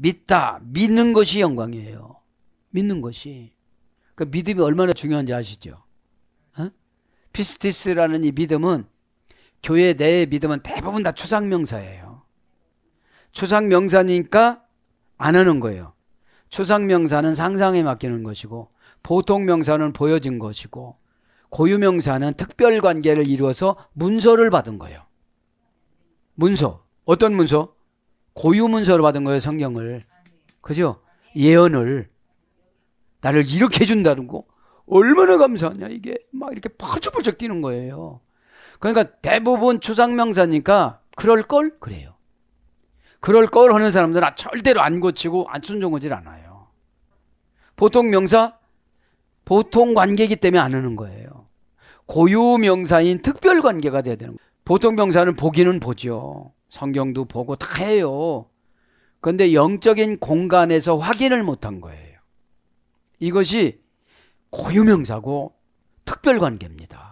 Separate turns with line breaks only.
믿다. 믿는 것이 영광이에요. 믿는 것이. 그 믿음이 얼마나 중요한지 아시죠? 어? 피스티스라는 이 믿음은 교회 내의 믿음은 대부분 다 추상명사예요. 추상명사니까 안 하는 거예요. 추상명사는 상상에 맡기는 것이고 보통명사는 보여진 것이고 고유명사는 특별 관계를 이루어서 문서를 받은 거예요. 문서. 어떤 문서? 고유 문서를 받은 거예요, 성경을. 그죠? 예언을. 나를 이렇게 해준다는 거. 얼마나 감사하냐, 이게. 막 이렇게 퍼쩍퍼쩍 뛰는 거예요. 그러니까 대부분 추상명사니까 그럴걸? 그래요. 그럴걸 하는 사람들은 절대로 안 고치고 안 순종하질 않아요. 보통 명사? 보통 관계이기 때문에 안 하는 거예요. 고유 명사인 특별 관계가 돼야 되는 거예요. 보통 명사는 보기는 보죠. 성경도 보고 다 해요. 그런데 영적인 공간에서 확인을 못한 거예요. 이것이 고유 명사고 특별 관계입니다.